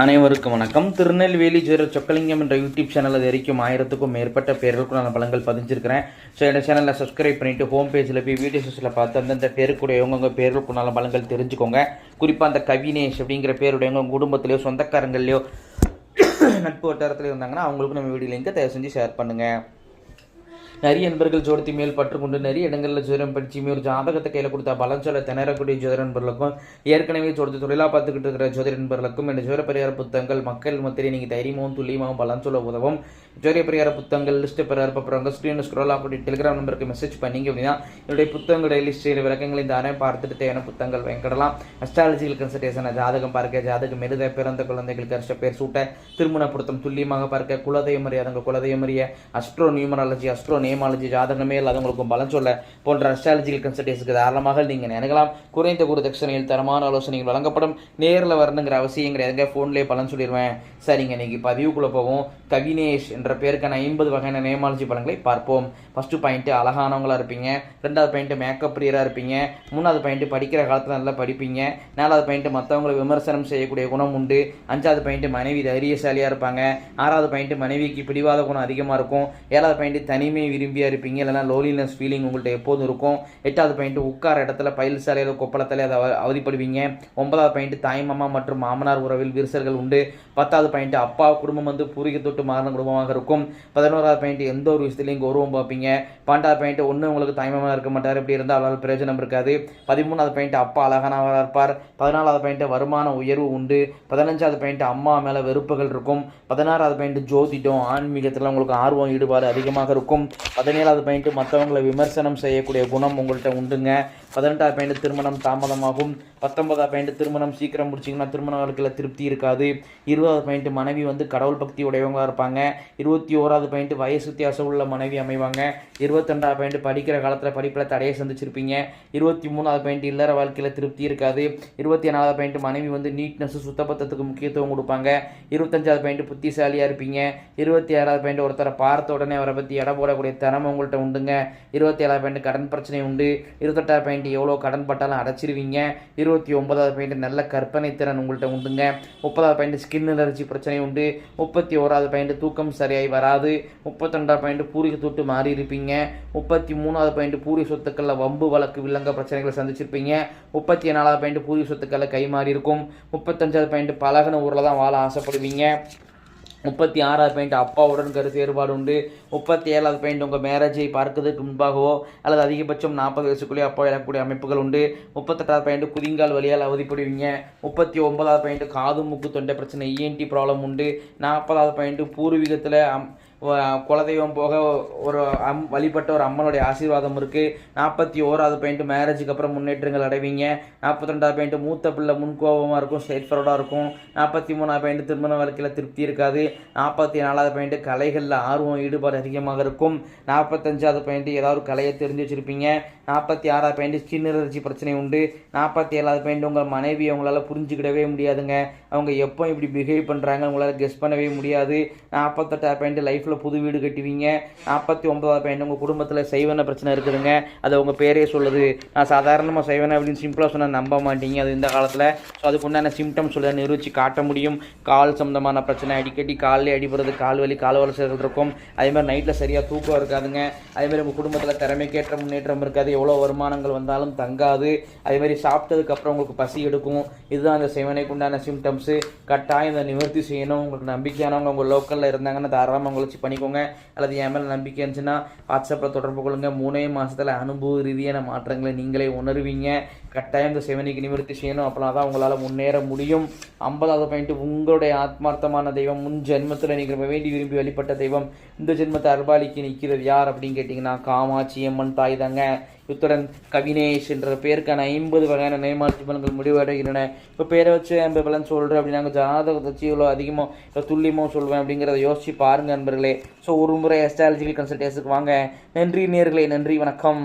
அனைவருக்கும் வணக்கம். திருநெல்வேலி ஜெயர சொக்கலிங்கம் என்ற யூடியூப் சேனல் அது வரைக்கும் ஆயிரத்துக்கும் மேற்பட்ட பேர்களுக்கும் நான் பலங்கள் பதிஞ்சிருக்கிறேன். ஸோ இந்த சேனலில் சப்ஸ்கிரைப் பண்ணிவிட்டு ஹோம் பேஜில் போய் வீடியோஸில் பார்த்து அந்தந்த பேருக்குடைய உங்கள் பேர்களுக்கு நல்ல பலங்கள் தெரிஞ்சுக்கோங்க. குறிப்பாக அந்த கவினேஷ் அப்படிங்கிற பேருடையவங்க உங்கள் குடும்பத்திலையோ சொந்தக்காரங்களையோ நட்பு வட்டாரத்துலையோ இருந்தாங்கன்னா அவங்களுக்கும் நம்ம வீடியோ லிங்கை தயவு செஞ்சு ஷேர் பண்ணுங்கள் நிறைய நண்பர்கள் ஜோடத்தி மேல் பற்றுக்கொண்டு நிறைய இடங்களில் ஜோதிடம் படிச்சுமே ஒரு ஜாதகத்தை கையில் கொடுத்தா பலன் சொல்ல திணறக்கூடிய ஜோதிட நண்பர்களுக்கும் ஏற்கனவே ஜோடத்து தொழிலாக பார்த்துக்கிட்டு இருக்கிற ஜோதிட நண்பர்களுக்கும் இந்த ஜோதிட பரிகார புத்தகங்கள் மக்கள் மத்தியில் நீங்கள் தைரியமாகவும் துல்லியமாகவும் பலன் சொல்ல உதவும். ஜோதிட பரிகார புத்தகங்கள் லிஸ்ட்டு பெற போகிறவங்க ஸ்க்ரீன் ஸ்க்ரோல் ஆகக்கூடிய டெலிகிராம் நம்பருக்கு மெசேஜ் பண்ணிங்க அப்படின்னா என்னுடைய புத்தகங்களுடைய லிஸ்ட்டில் விளக்கங்களை தானே பார்த்துட்டு தேவையான புத்தகங்கள் வாங்கிக்கிடலாம் அஸ்ட்ராலஜிக்கல் கன்சல்டேஷன் ஜாதகம் பார்க்க ஜாதகம் எழுத பிறந்த குழந்தைகளுக்கு அரிச பேர் சூட்ட திருமண பொருத்தம் துல்லியமாக பார்க்க குலதெய்வம் அறியாதவங்க குலதெய்வம் அறிய அஸ்ட்ரோ நியூமராலஜி அஸ்ட்ரோ நேமாலஜி ஜாதகமே இல்லாதவங்களுக்கும் பலன் சொல்ல போன்ற அஸ்ட்ராலஜிக்கல் கன்சல்டேஷனுக்கு தாராளமாக நீங்கள் நினைக்கலாம் குறைந்த குரு தட்சணையில் தரமான ஆலோசனைகள் வழங்கப்படும். நேரில் வரணுங்கிற அவசியம் கிடையாதுங்க ஃபோன்லேயே பலன் சொல்லிடுவேன் சரிங்க இன்றைக்கி பதிவுக்குள்ளே போவோம். கவினேஷ் என்ற பேருக்கான ஐம்பது வகையான நேமாலஜி பலன்களை பார்ப்போம். ஃபஸ்ட்டு பாயிண்ட்டு அழகானவங்களா இருப்பீங்க. ரெண்டாவது பாயிண்ட்டு மேக்கப் பிரியராக இருப்பீங்க. மூணாவது பாயிண்ட்டு படிக்கிற காலத்தில் நல்லா படிப்பீங்க. நாலாவது பாயிண்ட்டு மற்றவங்களை விமர்சனம் செய்யக்கூடிய குணம் உண்டு. அஞ்சாவது பாயிண்ட்டு மனைவி தைரியசாலியாக இருப்பாங்க. ஆறாவது பாயிண்ட்டு மனைவிக்கு பிடிவாத குணம் அதிகமாக இருக்கும். ஏழாவது பாயிண்ட்டு தனிமை விரும்பியாக இருப்பீங்க? இல்லைனா லோலினஸ் ஃபீலிங் உங்கள்கிட்ட எப்போதும் இருக்கும். எட்டாவது பாயிண்ட்டு உட்கார இடத்துல பயில் சாலையில் கொப்பளத்தில் அதை அவதிப்படுவீங்க. ஒன்பதாவது பாயிண்ட்டு தாய்மாமா மற்றும் மாமனார் உறவில் விரிசல்கள் உண்டு. பத்தாவது பாயிண்ட் அப்பா குடும்பம் வந்து பூரிக்க தொட்டு மாறின குடும்பமாக இருக்கும். பதினோராவது பாயிண்ட் எந்த ஒரு விஷயத்துலையும் கௌரவம் பார்ப்பீங்க. பன்னெண்டாவது பாயிண்ட் ஒன்று உங்களுக்கு தாய்மாமா இருக்க மாட்டார். இப்படி இருந்தால் அவரால் பிரயோஜனம் இருக்காது. பதிமூணாவது பாயிண்ட் அப்பா அழகானவராக இருப்பார். பதினாலாவது பாயிண்ட் வருமான உயர்வு உண்டு. பதினஞ்சாவது பாயிண்ட் அம்மா மேலே வெறுப்புகள் இருக்கும். பதினாறாவது பாயிண்ட் ஜோதிடம் ஆன்மீகத்தில் உங்களுக்கு ஆர்வம் ஈடுபாடு அதிகமாக இருக்கும். பதினேழாவது பாயிண்ட்டு மற்றவங்களை விமர்சனம் செய்யக்கூடிய குணம் உங்கள்கிட்ட உண்டுங்க. பதினெட்டாவது பாயிண்ட் திருமணம் தாமதமாகும். பத்தொன்பதாவது பாயிண்ட் திருமணம் சீக்கிரம் முடிச்சிங்கன்னா திருமண வாழ்க்கையில் திருப்தி இருக்காது. இருபதாவது பாயிண்ட் மனைவி வந்து கடவுள் பக்தி உடையவங்களாக இருப்பாங்க. இருபத்தி ஓராவது பாயிண்ட் வயசு வித்தியாசம் உள்ள மனைவி அமைவாங்க. இருபத்தெண்டாவது பாயிண்ட் படிக்கிற காலத்தில் படிப்பில் தடையை சந்திச்சிருப்பீங்க. இருபத்தி மூணாவது பாயிண்ட் இல்லற வாழ்க்கையில் திருப்தி இருக்காது. இருபத்தி நாலாவது பாயிண்ட் மனைவி வந்து நீட்னஸ் சுத்தபத்தத்துக்கு முக்கியத்துவம் கொடுப்பாங்க. இருபத்தஞ்சாவது பாயிண்ட் புத்திசாலியாக இருப்பீங்க. இருபத்தி ஆறாவது பாயிண்ட் ஒருத்தரை பார்த்த உடனே அவரை பற்றி இட போடக்கூடிய திறமை உங்கள்கிட்ட உண்டுங்க. இருபத்தி ஏழாவது பாயிண்ட் கடன் பிரச்சனை உண்டு. இருபத்தெட்டாவது பாயிண்ட் எவ்வளோ கடன் பட்டாலும் அடைச்சிருவீங்க. இருபத்தி ஒன்பதாவது பாயிண்ட் நல்ல கற்பனை திறன் உங்கள்கிட்ட உண்டுங்க. முப்பதாவது பாயிண்ட் ஸ்கின் அலர்ஜி பிரச்சனை உண்டு. முப்பத்தி ஓராவது பாயிண்ட் தூக்கம் சரியாகி வராது. முப்பத்தெண்டாவது பாயிண்ட் பூரிக தொட்டு மாறி இருப்பீங்க. முப்பத்தி மூணாவது பாயிண்ட் பூரிய சொத்துக்களில் வம்பு வழக்கு வில்லங்க பிரச்சனைகளை சந்திச்சிருப்பீங்க. முப்பத்தி நாலாவது பாயிண்ட் பூரிய சொத்துக்களில் கை மாறி இருக்கும். முப்பத்தஞ்சாவது பாயிண்ட் பழகின ஊரில் தான் வாழ ஆசைப்படுவீங்க. முப்பத்தி ஆறாவது பாயிண்ட் அப்பாவுடன் கருத்து வேறுபாடு உண்டு. முப்பத்தி ஏழாவது பாயிண்ட் உங்கள் மேரேஜை பார்க்கிறதுக்கு முன்பாகவோ அல்லது அதிகபட்சம் நாற்பது வயசுக்குள்ளே அப்பா இழக்கக்கூடிய அமைப்புகள் உண்டு. முப்பத்தெட்டாவது பாயிண்ட் குதிங்கால் வழியால் அவதிப்படுவீங்க. முப்பத்தி ஒன்பதாவது பாயிண்ட் காது மூக்கு தொண்டை பிரச்சனை இஎன்டி ப்ராப்ளம் உண்டு. நாற்பதாவது பாயிண்ட் பூர்வீகத்தில் குலதெய்வம் போக ஒரு அம் வழிபட்ட ஒரு அம்மனுடைய ஆசீர்வாதம் இருக்குது நாற்பத்தி ஓராவது பாயிண்ட் மேரேஜுக்கு அப்புறம் முன்னேற்றங்கள் அடைவீங்க. நாற்பத்தி ரெண்டாவது பாயிண்ட் மூத்த பிள்ளை முன்கோபமாக இருக்கும் செயற்பரோடாக இருக்கும். நாற்பத்தி மூணாவது பாயிண்ட் திருமண வாழ்க்கையில் திருப்தி இருக்காது. நாற்பத்தி நாலாவது பாயிண்ட் கலைகளில் ஆர்வம் ஈடுபாடு அதிகமாக இருக்கும். நாற்பத்தஞ்சாவது பாயிண்ட் ஏதாவது ஒரு கலையை தெரிஞ்சு வச்சுருப்பீங்க. நாற்பத்தி ஆறாவது பாயிண்ட் ஸ்கின் பிரச்சனை உண்டு. நாற்பத்தி ஏழாவது பாயிண்ட் உங்கள் மனைவி உங்களால் புரிஞ்சுக்கிடவே முடியாதுங்க. அவங்க எப்போ இப்படி பிஹேவ் பண்ணுறாங்க உங்களால் கெஸ் பண்ணவே முடியாது. நாற்பத்தெட்டாவது பாயிண்ட் லைஃப்பில் புது வீடு கட்டுவீங்க. நாற்பத்தி ஒன்பதாவது பையன் உங்கள் குடும்பத்தில் செய்வன பிரச்சனை இருக்குதுங்க. அது உங்கள் பேரே சொல்லுது. நான் சாதாரணமாக செய்வேன் அப்படின்னு சிம்பிளாக சொன்னால் நம்ப மாட்டீங்க. அது இந்த காலத்தில். ஸோ அதுக்கு உண்டான சிம்டம்ஸ் சொல்ல நிரூபித்து காட்ட முடியும். கால் சம்மந்தமான பிரச்சனை அடிக்கடி காலில் அடிபடுறது கால் வலி கால் வலசல்கள் இருக்கும். அதேமாதிரி நைட்டில் சரியாக தூக்கம் இருக்காதுங்க. அதேமாதிரி உங்கள் குடும்பத்தில் திறமைக்கேற்ற முன்னேற்றம் இருக்காது. எவ்வளோ வருமானங்கள் வந்தாலும் தங்காது. அதேமாதிரி சாப்பிட்டதுக்கப்புறம் உங்களுக்கு பசி எடுக்கும். இதுதான் அந்த செவனைக்கு உண்டான சிம்டம்ஸு கட்டாயம் இதை நிவர்த்தி செய்யணும். உங்களுக்கு நம்பிக்கையானவங்க உங்கள் லோக்கலில் இருந்தாங்கன்னா தாராளமாக உங்களை பண்ணிக்கோங்க. அல்லது என் மேலே நம்பிக்கை இருந்துச்சுன்னா வாட்ஸ்அப்பில் தொடர்பு கொள்ளுங்க. மூணே மாதத்தில் அனுபவ ரீதியான மாற்றங்களை நீங்களே உணர்வீங்க. கட்டாயம் இந்த சிவனிக்கு நிவர்த்தி செய்யணும். அப்போனா தான் உங்களால் முன்னேற முடியும். ஐம்பதாவது பாயிண்ட் உங்களுடைய ஆத்மார்த்தமான தெய்வம். முன் ஜென்மத்தில் நீங்கள் வேண்டி விரும்பி வழிபட்ட தெய்வம். இந்த ஜென்மத்தை அர்பாலிக்கு நிற்கிறது யார் அப்படின்னு கேட்டிங்கன்னா காமாட்சி அம்மன் தாய் தாங்க. இத்துடன் கவினேஷ் என்ற பேருக்கான ஐம்பது வகையான நேமாட்சி பலன்கள் முடிவடைகின்றன. இப்போ பேரை வச்சு ஐம்பது பலன் சொல்கிறேன் அப்படி நாங்கள் ஜாதகத்தை வச்சு இவ்வளோ அதிகமாக இப்போ துல்லியமாக சொல்வேன் அப்படிங்கிறத யோசிச்சு பாருங்கள் நண்பர்களே. ஸோ ஒரு முறை அஸ்ட்ராலஜிக்கல் கன்சல்டேஷனுக்கு வாங்க. நன்றி நேர்களே நன்றி வணக்கம்.